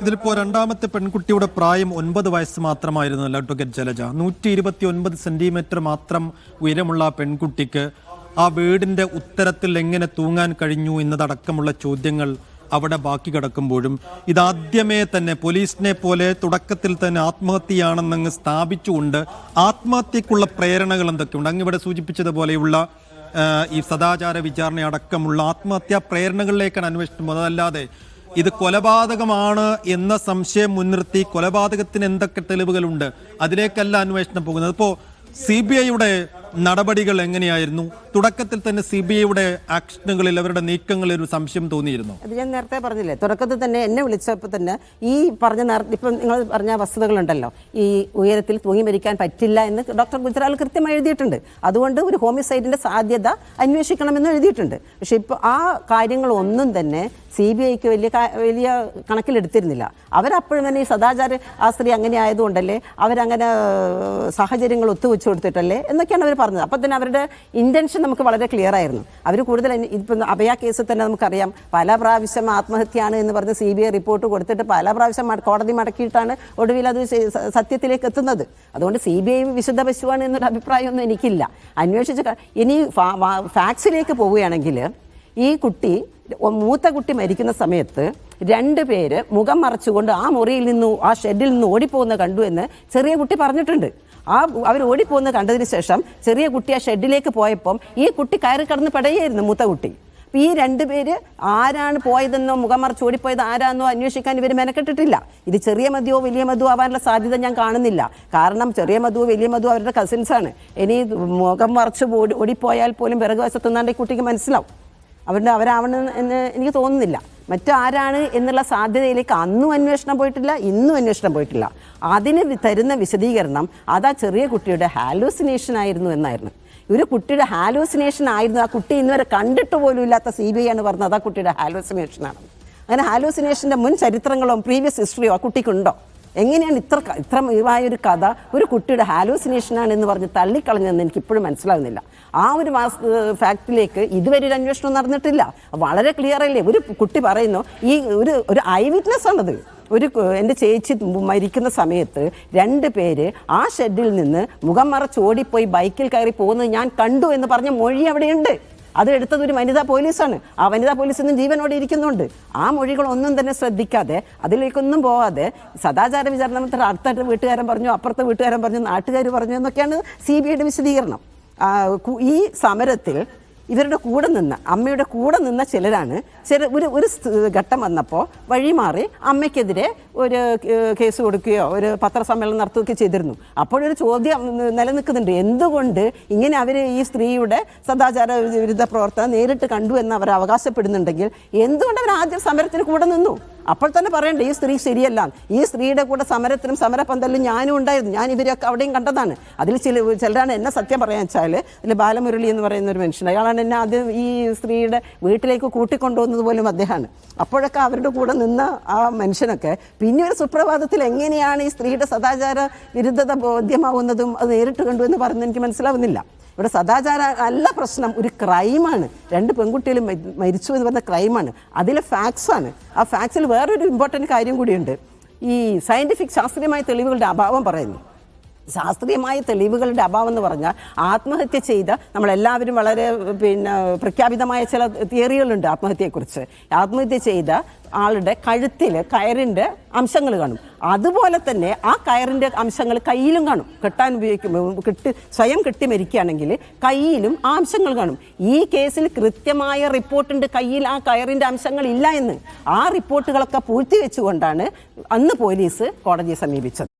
ഇതിലിപ്പോ രണ്ടാമത്തെ പെൺകുട്ടിയുടെ പ്രായം ഒൻപത് വയസ്സ് മാത്രമായിരുന്നല്ലോ അഡ്വക്കേറ്റ് ജലജ. നൂറ്റി ഇരുപത്തി ഒൻപത് സെന്റിമീറ്റർ മാത്രം ഉയരമുള്ള പെൺകുട്ടിക്ക് ആ വീടിന്റെ ഉത്തരത്തിൽ എങ്ങനെ തൂങ്ങാൻ കഴിഞ്ഞു എന്നതടക്കമുള്ള ചോദ്യങ്ങൾ അവിടെ ബാക്കി കിടക്കുമ്പോഴും ഇതാദ്യമേ തന്നെ പോലീസിനെ പോലെ തുടക്കത്തിൽ തന്നെ ആത്മഹത്യയാണെന്നങ്ങ് സ്ഥാപിച്ചുകൊണ്ട് ആത്മഹത്യക്കുള്ള പ്രേരണകൾ എന്തൊക്കെയുണ്ട്? അങ്ങ് ഇവിടെ സൂചിപ്പിച്ചതുപോലെയുള്ള ഈ സദാചാര വിചാരണ അടക്കമുള്ള ആത്മഹത്യാ പ്രേരണകളിലേക്കാണ് അന്വേഷണം പോകുന്നത് അതല്ലാതെ ഇത് കൊലപാതകമാണ് എന്ന സംശയം മുൻനിർത്തി കൊലപാതകത്തിന് എന്തൊക്കെ തെളിവുകളുണ്ട്? അതിലേക്കല്ല അന്വേഷണം പോകുന്നത്. ഇപ്പോ സി ബി ഐയുടെ നടപടികൾ എങ്ങനെയായിരുന്നു? തുടക്കത്തിൽ തന്നെ സി ബി ഐയുടെ ആക്ഷനുകളിൽ അവരുടെ നീക്കങ്ങളിൽ ഒരു സംശയം തോന്നിയിരുന്നു. അത് ഞാൻ നേരത്തെ പറഞ്ഞില്ലേ തുടക്കത്തിൽ തന്നെ എന്നെ വിളിച്ചപ്പോൾ തന്നെ ഈ പറഞ്ഞ ഇപ്പം നിങ്ങൾ പറഞ്ഞ വസ്തുതകളുണ്ടല്ലോ ഈ ഉയരത്തിൽ തൂങ്ങി മരിക്കാൻ പറ്റില്ല എന്ന് ഡോക്ടർ ഗുജറാൽ കൃത്യമായി എഴുതിയിട്ടുണ്ട്. അതുകൊണ്ട് ഒരു ഹോമിസൈഡിന്റെ സാധ്യത അന്വേഷിക്കണമെന്ന് എഴുതിയിട്ടുണ്ട്. പക്ഷെ ഇപ്പോൾ ആ കാര്യങ്ങൾ ഒന്നും തന്നെ സി ബി ഐക്ക് വലിയ വലിയ കണക്കിലെടുത്തിരുന്നില്ല. അവരപ്പോഴും തന്നെ ഈ സദാചാര ആ സ്ത്രീ അങ്ങനെ ആയതുകൊണ്ടല്ലേ അവരങ്ങനെ സാഹചര്യങ്ങൾ ഒത്തുവെച്ചു കൊടുത്തിട്ടല്ലേ എന്നൊക്കെയാണ് അവർ പറഞ്ഞത്. അപ്പം തന്നെ അവരുടെ ഇന്റൻഷൻ നമുക്ക് വളരെ ക്ലിയർ ആയിരുന്നു. അവർ കൂടുതൽ ഇപ്പം അഭയ കേസിൽ തന്നെ നമുക്കറിയാം പല പ്രാവശ്യം ആത്മഹത്യയാണ് എന്ന് പറഞ്ഞ് സി ബി ഐ റിപ്പോർട്ട് കൊടുത്തിട്ട് പല പ്രാവശ്യം കോടതി മടക്കിയിട്ടാണ് ഒടുവിൽ അത് സത്യത്തിലേക്ക് എത്തുന്നത്. അതുകൊണ്ട് സി ബി ഐ വിശുദ്ധ പശുവാണ് എന്നൊരു അഭിപ്രായമൊന്നും എനിക്കില്ല. അന്വേഷിച്ച് ഇനി ഫാക്സിലേക്ക് പോവുകയാണെങ്കിൽ ഈ കുട്ടി മൂത്ത കുട്ടി മരിക്കുന്ന സമയത്ത് രണ്ട് പേര് മുഖം മറച്ചുകൊണ്ട് ആ മുറിയിൽ നിന്ന് ആ ഷെഡിൽ നിന്ന് ഓടിപ്പോകുന്ന കണ്ടു എന്ന് ചെറിയ കുട്ടി പറഞ്ഞിട്ടുണ്ട്. ആ അവർ ഓടിപ്പോകുന്ന കണ്ടതിന് ശേഷം ചെറിയ കുട്ടി ആ ഷെഡിലേക്ക് പോയപ്പം ഈ കുട്ടി കയറി കടന്ന് പടയായിരുന്നു മൂത്ത കുട്ടി. അപ്പം ഈ രണ്ടുപേര് ആരാണ് പോയതെന്നോ മുഖം മറിച്ച് ഓടിപ്പോയത് ആരാന്നോ അന്വേഷിക്കാൻ ഇവർ മെനക്കെട്ടിട്ടില്ല. ഇത് ചെറിയ മതിയോ വലിയ മതിയോ ആവാനുള്ള സാധ്യത ഞാൻ കാണുന്നില്ല. കാരണം ചെറിയ മധുവോ വലിയ മധുവോ അവരുടെ കസിൻസ് ആണ്. ഇനി മുഖം മറച്ച് ഓടി ഓടിപ്പോയാൽ പോലും പിറകു വശത്ത് നിന്നാണ്ട് ഈ കുട്ടിക്ക് മനസ്സിലാവും. അവരുടെ അവരാവണം എന്ന് എനിക്ക് തോന്നുന്നില്ല. മറ്റാരാണ് എന്നുള്ള സാധ്യതയിലേക്ക് അന്നും അന്വേഷണം പോയിട്ടില്ല ഇന്നും അന്വേഷണം പോയിട്ടില്ല. അതിന് തരുന്ന വിശദീകരണം അതാ ചെറിയ കുട്ടിയുടെ ഹാലൂസിനേഷൻ ആയിരുന്നു എന്നായിരുന്നു. ഒരു കുട്ടിയുടെ ഹാലൂസിനേഷൻ ആയിരുന്നു. ആ കുട്ടി ഇന്നുവരെ കണ്ടിട്ട് പോലും ഇല്ലാത്ത സി ബി ഐ ആണ് പറഞ്ഞത്. അതാ കുട്ടിയുടെ ഹാലൂസിനേഷൻ ആണ്. അങ്ങനെ ഹാലൂസിനേഷന്റെ മുൻ ചരിത്രങ്ങളോ പ്രീവിയസ് ഹിസ്റ്ററിയോ ആ കുട്ടിക്കുണ്ടോ? എങ്ങനെയാണ് ഇത്ര ഇത്ര ഒരു കഥ? ഒരു കുട്ടിയുടെ ഹാലൂസിനേഷനാണ് എന്ന് പറഞ്ഞ് തള്ളിക്കളഞ്ഞതെന്ന് എനിക്ക് ഇപ്പോഴും മനസ്സിലാകുന്നില്ല. ആ ഒരു ഫാക്റ്റിലേക്ക് ഇതുവരെ ഒരു അന്വേഷണം നടന്നിട്ടില്ല. വളരെ ക്ലിയർ അല്ലേ? ഒരു കുട്ടി പറയുന്നു ഈ ഒരു ഒരു ഐ വിറ്റ്നസ് ആണത്. ഒരു എന്റെ ചേച്ചി മരിക്കുന്ന സമയത്ത് രണ്ട് പേര് ആ ഷെഡിൽ നിന്ന് മുഖം മറച്ച് ഓടിപ്പോയി ബൈക്കിൽ കയറി പോകുന്നത് ഞാൻ കണ്ടു എന്ന് പറഞ്ഞ മൊഴി അവിടെയുണ്ട്. അത് എടുത്തത് ഒരു വനിതാ പോലീസാണ്. ആ വനിതാ പോലീസ് ഇന്നും ജീവനോടെ ഇരിക്കുന്നുണ്ട്. ആ മൊഴികളൊന്നും തന്നെ ശ്രദ്ധിക്കാതെ അതിലേക്കൊന്നും പോവാതെ സദാചാര വിചാരണ മന്ത്രി അടുത്തായിട്ട് വീട്ടുകാരൻ പറഞ്ഞു അപ്പുറത്തെ വീട്ടുകാരൻ പറഞ്ഞു നാട്ടുകാർ പറഞ്ഞു എന്നൊക്കെയാണ് സി ബി ഐയുടെ വിശദീകരണം. ഈ സമരത്തിൽ ഇവരുടെ കൂടെ നിന്ന് അമ്മയുടെ കൂടെ നിന്ന ചിലരാണ്. ചില ഒരു ഒരു ഘട്ടം വന്നപ്പോൾ വഴിമാറി അമ്മയ്ക്കെതിരെ ഒരു കേസ് കൊടുക്കുകയോ ഒരു പത്രസമ്മേളനം നടത്തുകയൊക്കെ ചെയ്തിരുന്നു. അപ്പോഴൊരു ചോദ്യം നിലനിൽക്കുന്നുണ്ട്. എന്തുകൊണ്ട് ഇങ്ങനെ അവർ ഈ സ്ത്രീയുടെ സദാചാര വിരുദ്ധ പ്രവർത്തനം നേരിട്ട് കണ്ടു എന്ന് അവർ അവകാശപ്പെടുന്നുണ്ടെങ്കിൽ എന്തുകൊണ്ട് അവർ ആദ്യം സമരത്തിന് കൂടെ നിന്നു? അപ്പോൾ തന്നെ പറയണ്ടേ ഈ സ്ത്രീ ശരിയല്ല. ഈ സ്ത്രീയുടെ കൂടെ സമരത്തിനും സമരപന്തലിലും ഞാനും ഉണ്ടായിരുന്നു. ഞാൻ ഇവരൊക്കെ അവിടെയും കണ്ടതാണ്. അതിൽ ചില ചിലരാണ് എന്നെ സത്യം പറയാൻ വെച്ചാൽ ഇതിൽ ബാലമുരളി എന്ന് പറയുന്ന ഒരു മനുഷ്യൻ അയാളാണ് എന്നെ അത് ഈ സ്ത്രീയുടെ വീട്ടിലേക്ക് കൂട്ടിക്കൊണ്ടുവന്നത് പോലും അദ്ദേഹമാണ്. അപ്പോഴൊക്കെ അവരുടെ കൂടെ നിന്ന ആ മനുഷ്യനൊക്കെ പിന്നെ ഒരു സുപ്രഭാതത്തിൽ എങ്ങനെയാണ് ഈ സ്ത്രീയുടെ സദാചാര വിരുദ്ധത ബോധ്യമാവുന്നതും അത് നേരിട്ട് കണ്ടു എന്ന് പറയുന്നത് എനിക്ക് മനസ്സിലാവുന്നില്ല. ഇവിടെ സദാചാര അല്ല പ്രശ്നം ഒരു ക്രൈമാണ്. രണ്ട് പെൺകുട്ടികൾ മരി- മരിച്ചു എന്ന് പറഞ്ഞ ക്രൈമാണ്. അതിലെ ഫാക്ട്സ് ആണ്. ആ ഫാക്ട്സിൽ വേറൊരു ഇമ്പോർട്ടന്റ് കാര്യം കൂടിയുണ്ട്. ഈ സയന്റിഫിക് ശാസ്ത്രീയമായ തെളിവുകളുടെ അഭാവം പറയുന്നു. ശാസ്ത്രീയമായ തെളിവുകളുടെ അഭാവം എന്ന് പറഞ്ഞാൽ ആത്മഹത്യ ചെയ്ത നമ്മളെല്ലാവരും വളരെ പിന്നെ പ്രഖ്യാപിതമായ ചില തിയറികളുണ്ട് ആത്മഹത്യയെക്കുറിച്ച്. ആത്മഹത്യ ചെയ്ത ആളുടെ കഴുത്തിൽ കയറിന്റെ അംശങ്ങൾ കാണും. അതുപോലെ തന്നെ ആ കയറിന്റെ അംശങ്ങൾ കയ്യിലും കാണും. കെട്ടാൻ ഉപയോഗിക്കും കെട്ടി സ്വയം കെട്ടി മരിക്കുകയാണെങ്കിൽ കയ്യിലും ആ അംശങ്ങൾ കാണും. ഈ കേസിൽ കൃത്യമായ റിപ്പോർട്ടുണ്ട് കയ്യിൽ ആ കയറിന്റെ അംശങ്ങൾ ഇല്ല എന്ന്. ആ റിപ്പോർട്ടുകളൊക്കെ പൂഴ്ത്തിവെച്ചുകൊണ്ടാണ് അന്ന് പോലീസ് കോടതിയെ സമീപിച്ചത്.